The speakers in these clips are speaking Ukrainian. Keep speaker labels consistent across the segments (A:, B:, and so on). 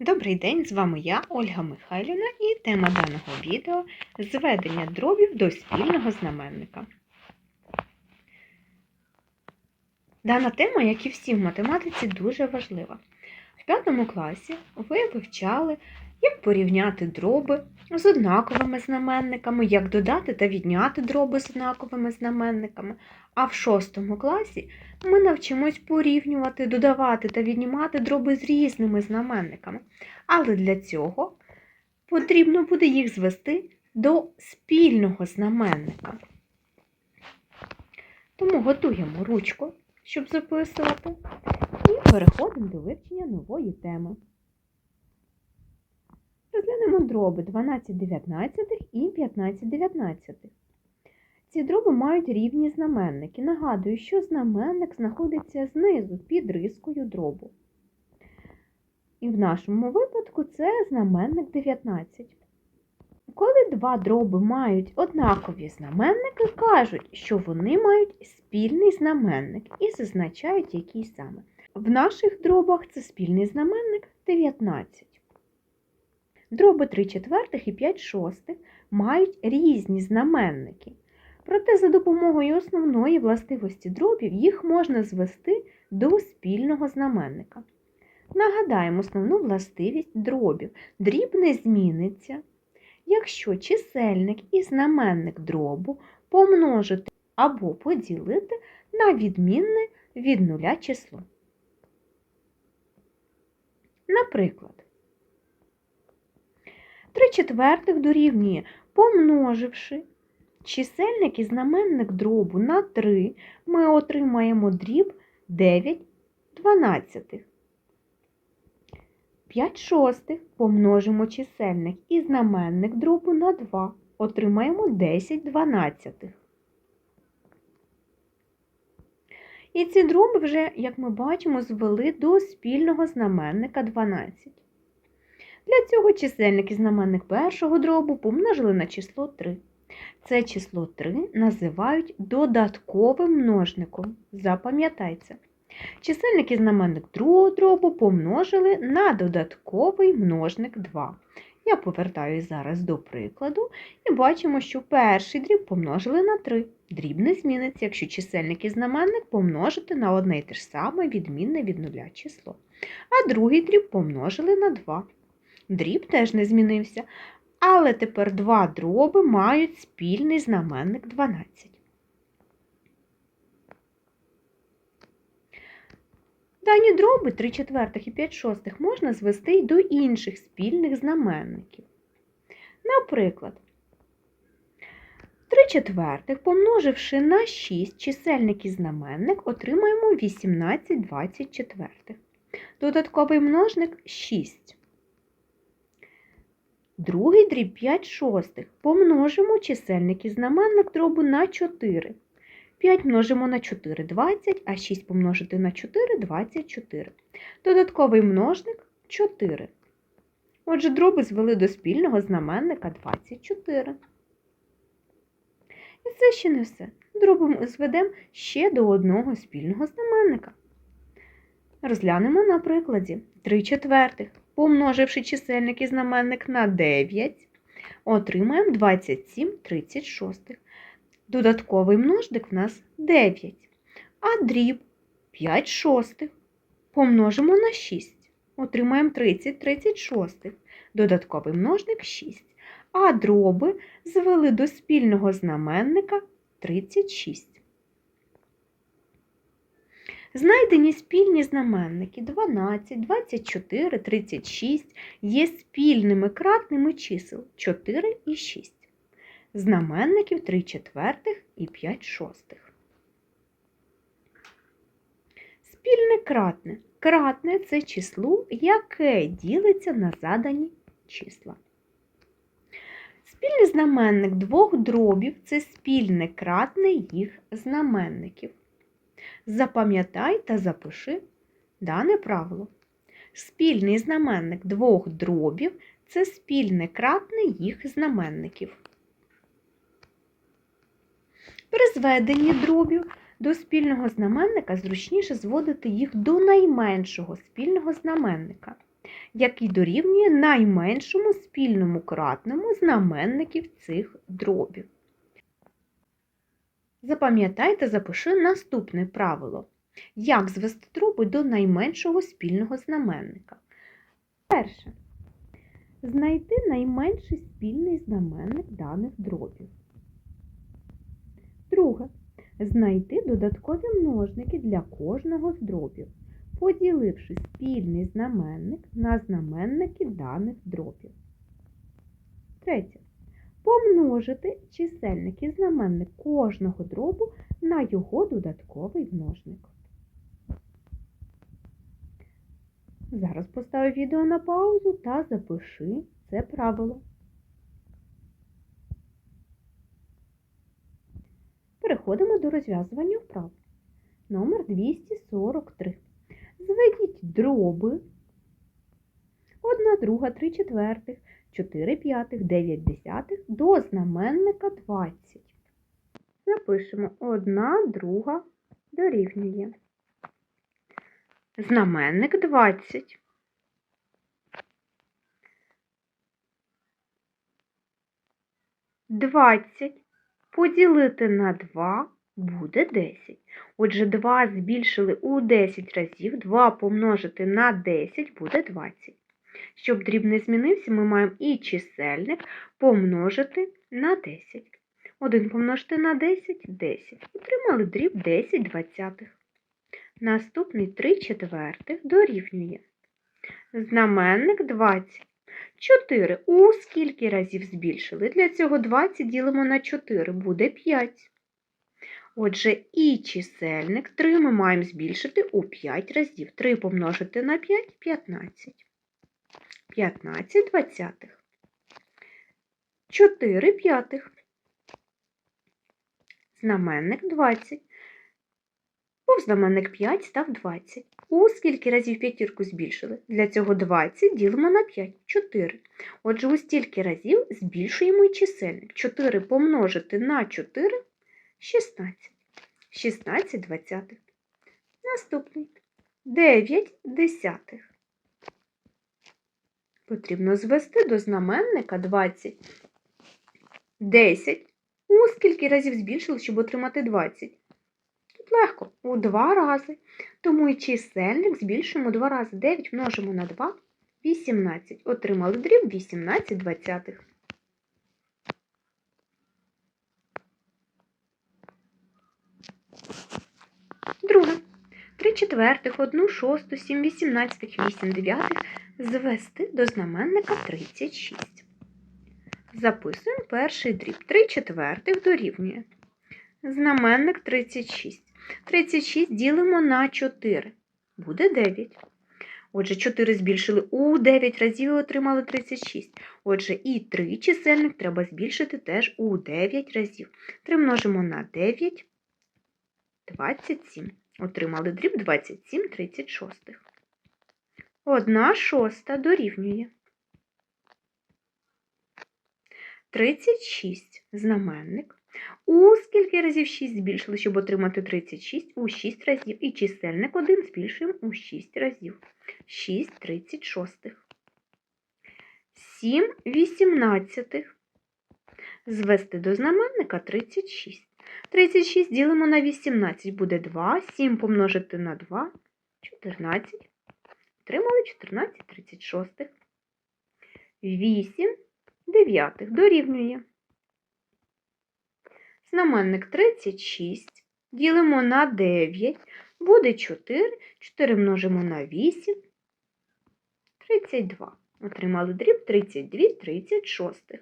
A: Добрий день, з вами я, Ольга Михайлівна, і тема даного відео зведення дробів до спільного знаменника. Дана тема, як і всі в математиці, дуже важлива. В п'ятому класі ви вивчали, як порівняти дроби з однаковими знаменниками, як додати та відняти дроби з однаковими знаменниками. А в шостому класі ми навчимось порівнювати, додавати та віднімати дроби з різними знаменниками. Але для цього потрібно буде їх звести до спільного знаменника. Тому готуємо ручку, щоб записувати, і переходимо до вивчення нової теми. Розглянемо дроби 12 19 і 15 19. Ці дроби мають рівні знаменники. Нагадую, що знаменник знаходиться знизу під рискою дробу. І в нашому випадку це знаменник 19. Коли два дроби мають однакові знаменники, кажуть, що вони мають спільний знаменник і зазначають, який саме. В наших дробах це спільний знаменник 19. Дроби 3 четвертих і 5 шостих мають різні знаменники. Проте за допомогою основної властивості дробів їх можна звести до спільного знаменника. Нагадаємо основну властивість дробів. Дріб не зміниться, якщо чисельник і знаменник дробу помножити або поділити на відмінне від нуля число. Наприклад, 3 четвертих дорівнює, помноживши чисельник і знаменник дробу на 3, ми отримаємо дріб 9 дванадцятих. 5 шостих помножимо чисельник і знаменник дробу на 2, отримаємо 10 дванадцятих. І ці дроби вже, як ми бачимо, звели до спільного знаменника 12. Для цього чисельник і знаменник першого дробу помножили на число 3. Це число 3 називають додатковим множником. Запам'ятайте. Чисельник і знаменник другого дробу помножили на додатковий множник 2. Я повертаюсь зараз до прикладу і бачимо, що перший дріб помножили на 3. Дріб не зміниться, якщо чисельник і знаменник помножити на одне й те ж саме відмінне від нуля число. А другий дріб помножили на 2. Дріб теж не змінився, але тепер два дроби мають спільний знаменник 12. Дані дроби 3 четвертих і 5 шостих можна звести й до інших спільних знаменників. Наприклад, 3 четвертих, помноживши на 6 чисельник і знаменник, отримаємо 18 24. Додатковий множник 6. Другий дріб 5 шостих. Помножимо чисельник і знаменник дробу на 4. 5 множимо на 4 20, а 6 помножити на 4 24. Додатковий множник 4. Отже, дроби звели до спільного знаменника 24. І це ще не все. Дроби зведемо ще до одного спільного знаменника. Розглянемо на прикладі 3 четвертих. Помноживши чисельник і знаменник на 9, отримаємо 27 36. Додатковий множник в нас 9. А дріб 5 шостих. Помножимо на 6. Отримаємо 30 36. Додатковий множник 6. А дроби звели до спільного знаменника 36. Знайдені спільні знаменники 12, 24, 36 є спільними кратними чисел 4 і 6. Знаменників 3 четвертих і 5 шостих. Спільне кратне. Кратне це число, яке ділиться на задані числа. Спільний знаменник двох дробів це спільне кратне їх знаменників. Запам'ятай та запиши дане правило. Спільний знаменник двох дробів це спільне кратне їх знаменників. При зведенні дробів до спільного знаменника зручніше зводити їх до найменшого спільного знаменника. який дорівнює найменшому спільному кратному знаменників цих дробів. Запам'ятайте, запиши наступне правило. Як звести дроби до найменшого спільного знаменника? Перше. Знайти найменший спільний знаменник даних дробів. Друге. Знайти додаткові множники для кожного з дробів, поділивши спільний знаменник на знаменники даних дробів. Третє. Помножити чисельник і знаменник кожного дробу на його додатковий множник. Зараз постав відео на паузу та запиши це правило. Переходимо до розв'язування вправ. Номер 243. Зведіть дроби 1, друга, 3 четвертих, 4 п'ятих, 9 десятих до знаменника 20. Запишемо 1, друга дорівнює. Знаменник 20. Двадцять поділити на 2 буде 10. Отже, 2 збільшили у 10 разів, 2 помножити на 10 буде 20. Щоб дріб не змінився, ми маємо і чисельник помножити на 10. 1 помножити на 10 – 10. Отримали дріб 10 двадцятих. Наступний 3 четвертих дорівнює. Знаменник 20. 4. У скільки разів збільшили? Для цього 20 ділимо на 4, буде 5. Отже, і чисельник 3 ми маємо збільшити у 5 разів. 3 помножити на 5 – 15. 15 двадцятих. 4 п'ятих. Знаменник 20. Був знаменник 5 став 20. У скільки разів п'ятірку збільшили? Для цього 20 ділимо на 5 – 4. Отже, у стільки разів збільшуємо і чисельник. 4 помножити на 4 – 16. 16 двадцятих. Наступний 9 десятих. Потрібно звести до знаменника 20. 10. У скільки разів збільшили, щоб отримати 20? Тут легко, у 2 рази. Тому і чисельник збільшуємо 2 рази. 9 множимо на 2 – 18. Отримали дріб 18 двадцятих. Друге. 3 четвертих, 1 шосту, 7 вісімнадцятих, 8 дев'ятих звести до знаменника 36. Записуємо перший дріб. 3 четвертих дорівнює. Знаменник 36. 36 ділимо на 4. Буде 9. Отже, 4 збільшили у 9 разів і отримали 36. Отже, і 3 чисельник треба збільшити теж у 9 разів. 3 множимо на 9 27. Отримали дріб 27 36. Одна шоста дорівнює. 36 знаменник. У скільки разів 6 збільшили, щоб отримати 36? У 6 разів. І чисельник 1 збільшуємо у 6 разів. 6 36. 7 18. Звести до знаменника 36. 36 ділимо на 18 буде 2. 7 помножити на 2 14. Отримали 14 36. 8 дев'ятих дорівнює. Знаменник 36 ділимо на 9, буде 4, 4 множимо на 8, 32. Отримали дріб 32 36.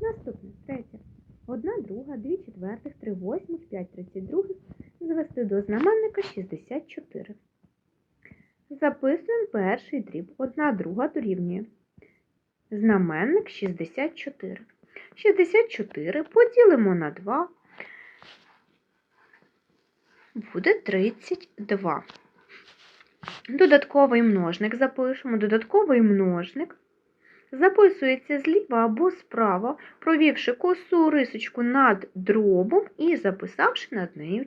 A: Наступне, третє. 1 друга, 2 четвертих, 3 восьмих, 5 32 звести до знаменника 64. Записуємо перший дріб. 1 друга дорівнює. Знаменник 64. 64 поділимо на 2. Буде 32. Додатковий множник запишемо. Додатковий множник записується зліва або справа, провівши косу рисочку над дробом і записавши над нею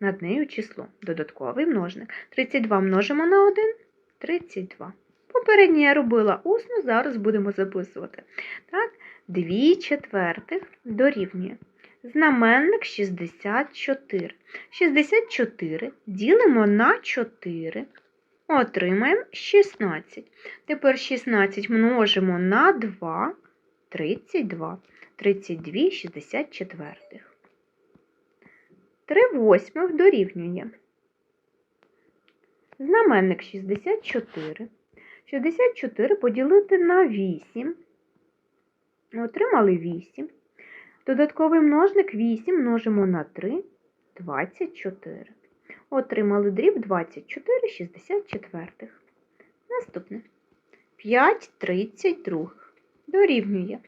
A: над нею число. Додатковий множник. 32 множимо на 1 32. Попереднє я робила усно, зараз будемо записувати. Так, 2 четвертих дорівнює. Знаменник 64. 64 ділимо на 4. Отримаємо 16. Тепер 16 множимо на 2, 32. 32 64. 3 восьмих дорівнює. Знаменник 64. 64 поділити на 8. Отримали 8. Додатковий множник 8 множимо на 3 24. Отримали дріб 24 64. Наступне. 5 32 дорівнює.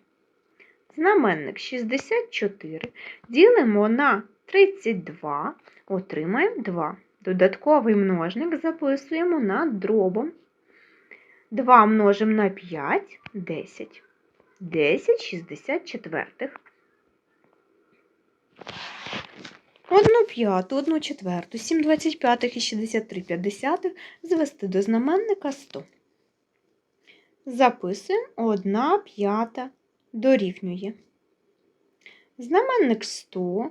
A: Знаменник 64 ділимо на 32, отримаємо 2. Додатковий множник записуємо над дробом. 2 множимо на 5 10. 10 64. Одну п'яту, одну четверту, 7 25 і 63 50 звести до знаменника 100. Записуємо 1 п'ята дорівнює. Знаменник 100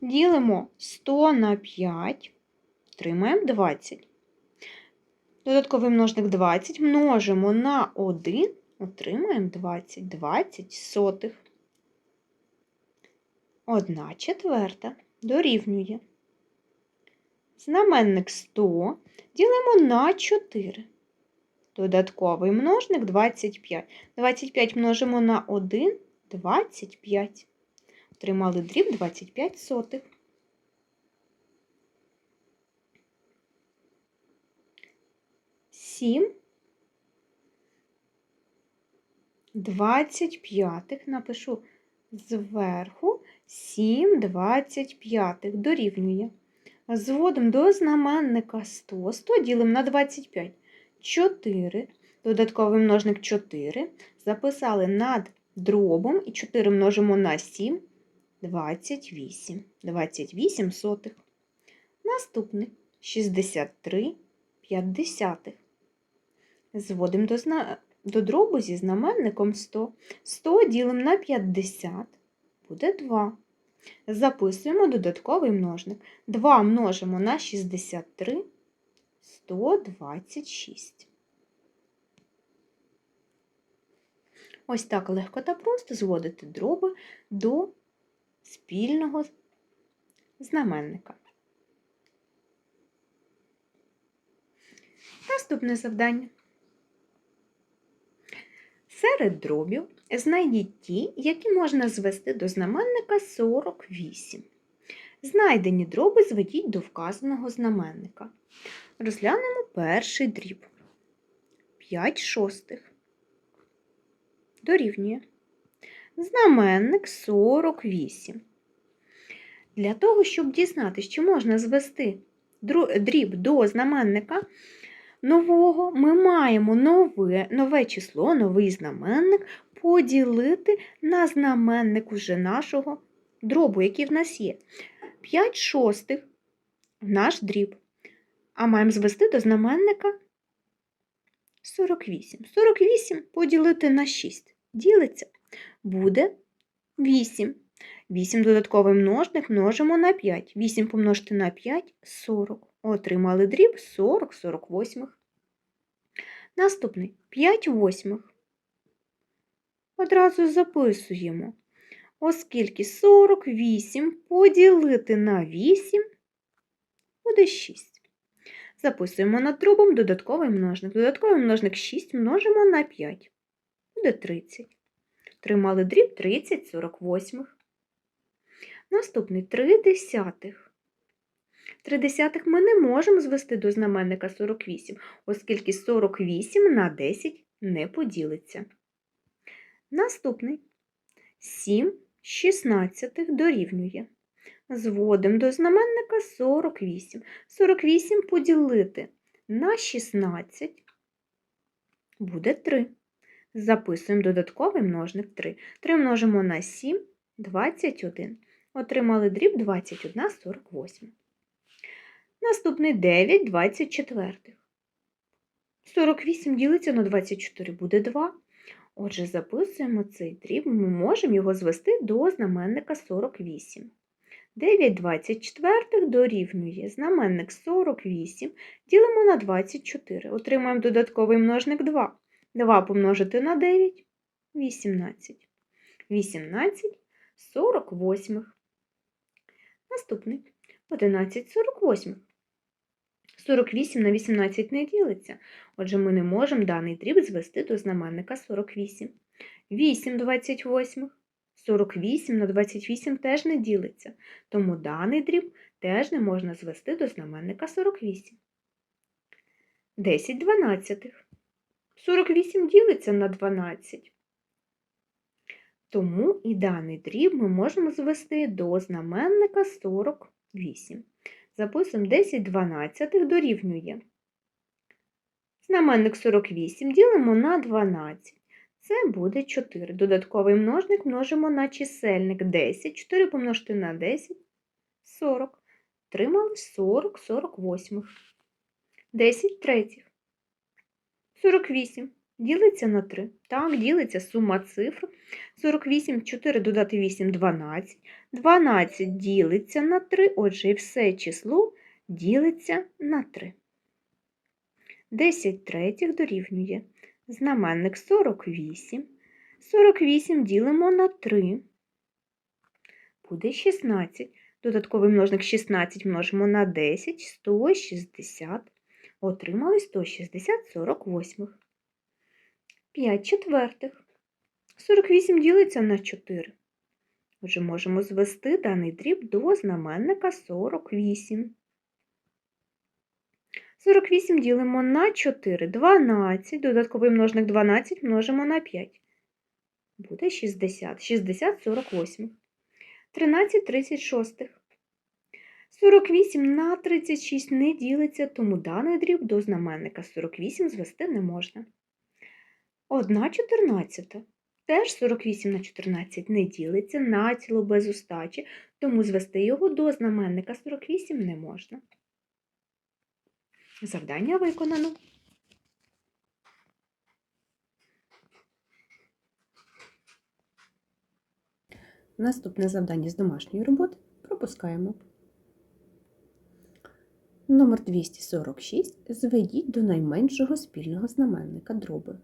A: ділимо 100 на 5, отримаємо 20. Додатковий множник 20 множимо на 1, отримаємо 20, 20 сотих. 1 четверта дорівнює. Знаменник 100 ділимо на 4. Додатковий множник 25. 25 множимо на 1 25. Отримали дріб 25 сотих. Сім. Двадцять п'ятих напишу зверху 7 25 дорівнює. Зводимо до знаменника 100. 100 ділимо на 25. 4. Додатковий множник 4. Записали над дробом і 4 множимо на 7. 28. 28 сотих. Наступний 63 50. Зводимо до, до дробу зі знаменником 100. 100 ділимо на 50. Буде 2. Записуємо додатковий множник. 2 множимо на 63 126. Ось так легко та просто зводити дроби до спільного знаменника. Наступне завдання. Серед дробів знайдіть ті, які можна звести до знаменника 48. Знайдені дроби зведіть до вказаного знаменника. Розглянемо перший дріб. 5 шостих. Дорівнює. Знаменник 48. Для того, щоб дізнатися, чи можна звести дріб до знаменника нового, ми маємо нове, нове число, новий знаменник поділити на знаменник уже нашого дробу, який в нас є. 5 шостих наш дріб. А маємо звести до знаменника 48. 48 поділити на 6. Ділиться. Буде 8. 8 додатковий множник множимо на 5. 8 помножити на 5 40. Отримали дріб 40 48. Наступний 5 восьмих. Одразу записуємо, оскільки 48 поділити на 8 буде 6. Записуємо над дробом додатковий множник. Додатковий множник 6 множимо на 5. Буде 30. Тримали дріб 30 48. Наступний 3 десятих. 3 десятих ми не можемо звести до знаменника 48, оскільки 48 на 10 не поділиться. Наступний 7 шістнадцятих дорівнює. Зводимо до знаменника 48. 48 поділити на 16 буде 3. Записуємо додатковий множник 3. 3 множимо на 7 21. Отримали дріб 21 48. Наступний 9 24. 48 ділиться на 24 буде 2. Отже, записуємо цей дріб, ми можемо його звести до знаменника 48. 9 24 дорівнює знаменник 48, ділимо на 24. Отримаємо додатковий множник 2. 2 помножити на 9 – 18. 18 48. Наступний 11 48. 48 на 18 не ділиться, отже, ми не можемо даний дріб звести до знаменника 48. 8 28. 48 на 28 теж не ділиться, тому даний дріб теж не можна звести до знаменника 48. 10 дванадцятих. 48 ділиться на 12. Тому і даний дріб ми можемо звести до знаменника 48. Записуємо 10 дванадцятих дорівнює. Знаменник 48 ділимо на 12. Це буде 4. Додатковий множник множимо на чисельник 10. 4 помножити на 10 – 40. Тримали 40 48. 10 третіх. 48 ділиться на 3. Так, ділиться сума цифр. 48, 4 додати 8 – 12. 12 ділиться на 3, отже, і все число ділиться на 3. 10 третіх дорівнює знаменник 48. 48 ділимо на 3. Буде 16. Додатковий множник 16 множимо на 10, 160. Отримали 160 48. 5 четвертих. 48 ділиться на 4. Отже, можемо звести даний дріб до знаменника 48. 48 ділимо на 4, 12, додатковий множник 12 множимо на 5. Буде 60, 60 48. 13 36. 48 на 36 не ділиться, тому даний дріб до знаменника 48 звести не можна. 1 14. Теж 48 на 14 не ділиться, націло без устачі, тому звести його до знаменника 48 не можна. Завдання виконано.
B: Наступне завдання з домашньої роботи пропускаємо. Номер 246. Зведіть до найменшого спільного знаменника дроби.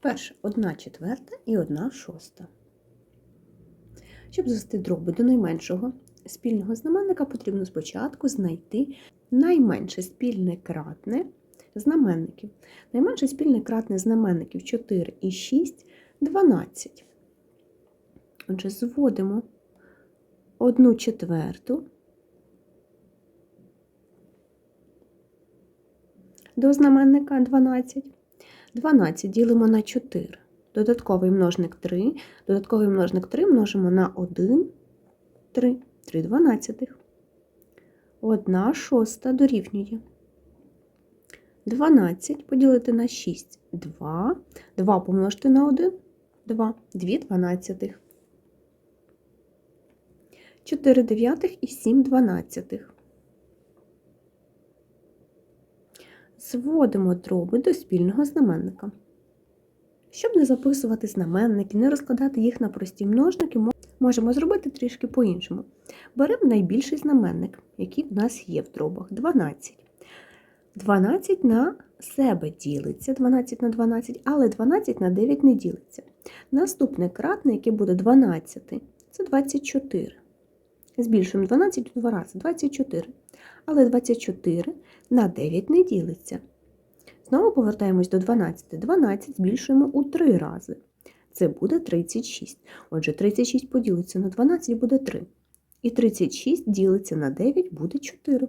B: Перше 1 четверта і 1 шоста. Щоб звести дроби до найменшого спільного знаменника, потрібно спочатку знайти найменше спільне кратне знаменників. Найменше спільне кратне знаменників 4 і 6 12. Отже, зводимо 1 четверту до знаменника 12. 12 ділимо на 4. Додатковий множник 3. Додатковий множник 3 множимо на 1, 3, 3 дванадцятих. 1 шоста дорівнює. 12 поділити на 6 2. 2 помножити на 1 2, 2 дванадцятих. 4 дев'ятих і 7 дванадцятих. Зводимо дроби до спільного знаменника. Щоб не записувати знаменники, не розкладати їх на прості множники, можемо зробити трішки по-іншому. Беремо найбільший знаменник, який в нас є в дробах 12. 12 на себе ділиться, 12 на 12, але 12 на 9 не ділиться. Наступне кратне, яке буде 12, це 24. Збільшуємо 12 у 2 рази, 24. Але 24 на 9 не ділиться. Знову повертаємось до 12. 12 збільшуємо у 3 рази. Це буде 36. Отже, 36 поділиться на 12 буде 3. І 36 ділиться на 9 буде 4.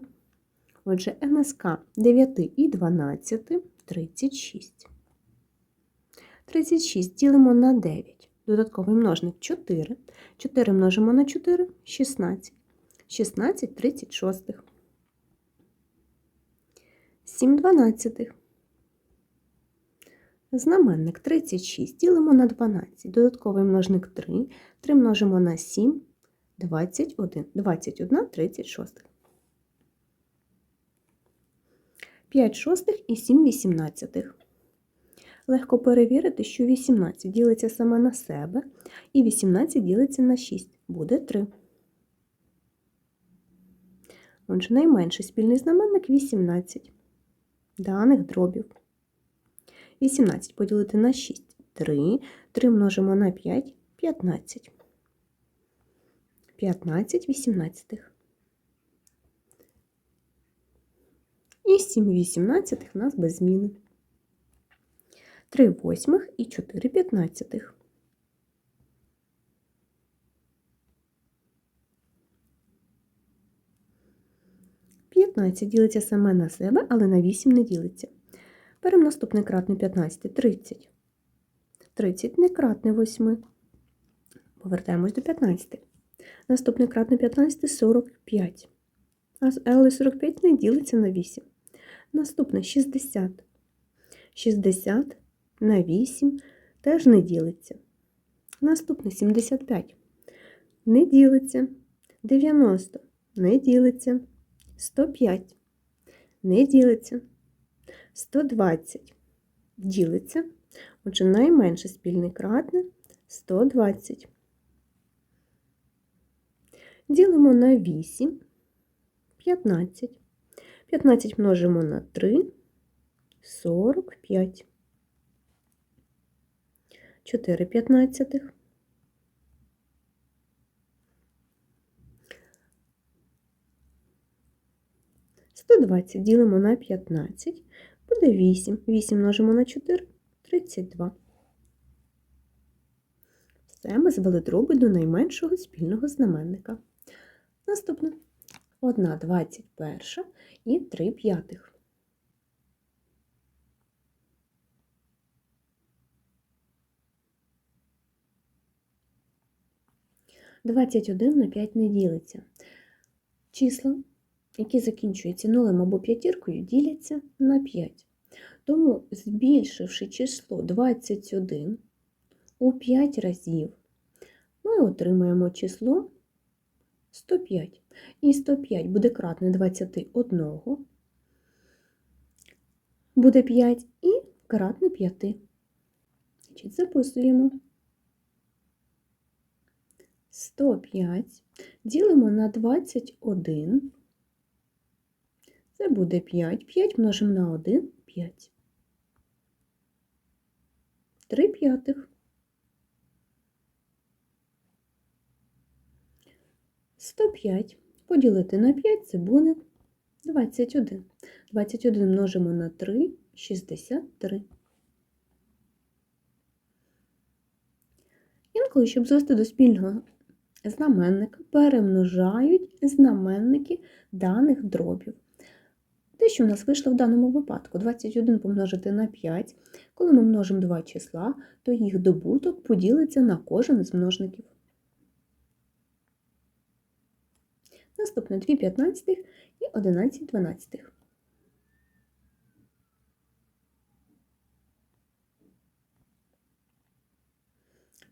B: Отже, НСК 9 і 12 36. 36 ділимо на 9. Додатковий множник 4. 4 множимо на 4 16. 16 36. 7 дванадцятих. Знаменник 36 ділимо на 12. Додатковий множник 3. 3 множимо на 7, 21. 21 36. 5 шостих і 7 вісімнадцятих. Легко перевірити, що 18 ділиться саме на себе, і 18 ділиться на 6. Буде 3. Отже, найменший спільний знаменник 18 даних дробів. 18 поділити на 6 3. 3 множимо на 5 15. 15 вісімнадцятих. І 7 вісімнадцятих у нас без зміни. 3 восьмих і 4 п'ятнадцятих. П'ятнадцять ділиться саме на себе, але на 8 не ділиться. Беремо наступне кратне 15 30. 30 не кратне 8. Повертаємось до 15. Наступне кратне 15 45. Але 45 не ділиться на 8. Наступне 60. 60 на 8 теж не ділиться. Наступне 75. Не ділиться. 90 не ділиться. 105 не ділиться. 120 ділиться. Отже, найменше спільне кратне 120. Ділимо на 8 15. 15 множимо на 3 45. 4 п'ятнадцятих. Сто двадцять ділимо на 15, буде 8. 8 множимо на 4 32. Все, ми звели дроби до найменшого спільного знаменника. Наступне 1 21 і 3 п'ятих. 21 на 5 не ділиться. Числа, які закінчуються нулем або п'ятіркою, діляться на 5. Тому, збільшивши число 21 у 5 разів, ми отримаємо число 105. І 105 буде кратне 21, буде 5 і кратне 5. Значить, записуємо. 105 ділимо на 21. Це буде 5. 5 множимо на 1 5. 3 п'ятих. 105 поділити на 5 це буде 21. 21 множимо на 3 63. Інколи, щоб звести до спільного знаменника, перемножають знаменники даних дробів. Те, що в нас вийшло в даному випадку, 21 помножити на 5. Коли ми множимо два числа, то їх добуток поділиться на кожен з множників. Наступне 2 п'ятнадцятих і 11 дванадцятих.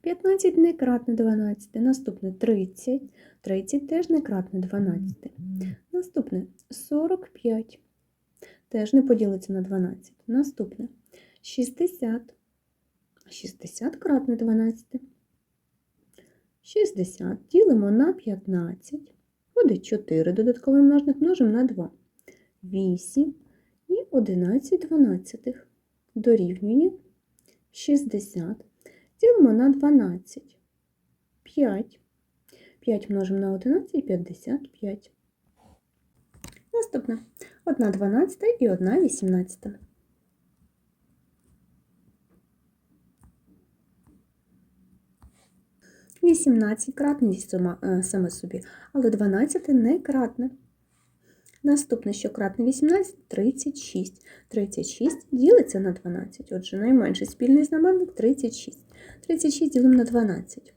B: П'ятнадцять не кратне 12, наступне 30, 30 теж не кратне 12, наступне 45, теж не поділиться на 12, наступне 60, 60 кратне 12, 60 ділимо на 15, буде 4, додатковий множник множимо на 2, 8 і 11 дванадцятих дорівнює 60. Ділимо на 12. 5. 5 множимо на 11 55. Наступне 1 12 і 1 18. Вісімнадцять кратне е, саме собі, але 12 не кратне. Наступне, що кратне 18 36. 36 ділиться на 12. Отже, найменший спільний знаменник 36. 36 ділимо на 12.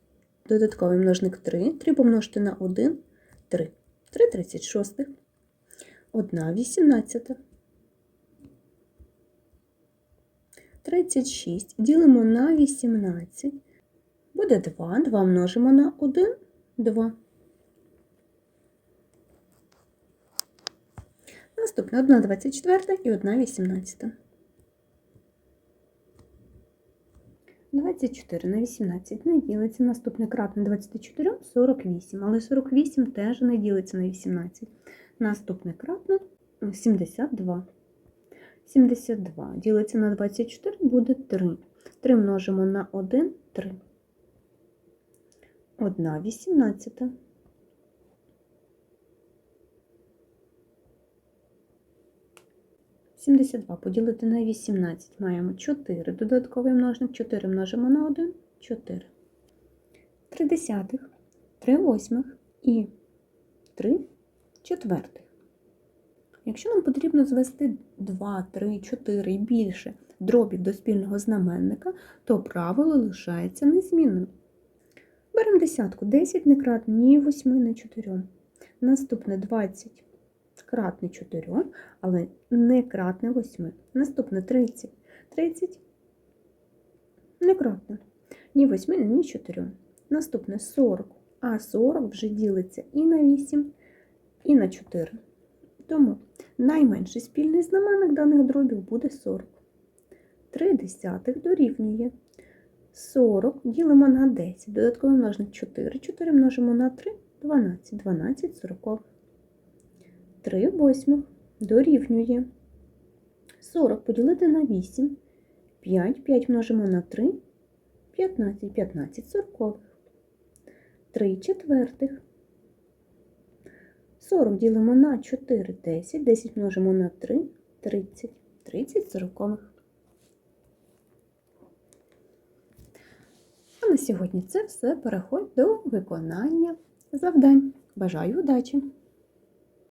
B: Додатковий множник 3. 3 помножити на 1 3. 3 36. 1 18. 36 ділимо на 18. Буде 2. 2 множимо на 1 2. Наступне 1 24 і 1 18. 24 на 18 не ділиться. Наступне кратне 24 48, але 48 теж не ділиться на 18. Наступне кратне 72. 72 ділиться на 24 буде 3. 3 множимо на 1 3. 1 18. Сімдесят два поділити на 18 маємо 4. Додатковий множник 4 множимо на 1 4. 3 десятих, 3 восьмих і 3 четвертих. Якщо нам потрібно звести 2, 3, 4 і більше дробів до спільного знаменника, то правило лишається незмінним. Беремо десятку. 10 не кратне ні 8, ні 4. Наступне 20 кратне 4, але не кратне 8. Наступне 30. 30 не кратне ні 8, ні 4. Наступне 40. А 40 вже ділиться і на 8, і на 4. Тому найменший спільний знаменник даних дробів буде 40. 3 десятих дорівнює 40 ділимо на 10. Додатковий множник 4. 4 множимо на 3 12. 12 сорокових. 3 восьмих дорівнює 40 поділити на 8. 5. 5 множимо на 3. 15. 15 сорокових. 3 четвертих. 40 ділимо на 4 10. 10 множимо на 3 30. 30 сорокових. А на сьогодні це все. Переходь до виконання завдань. Бажаю удачі!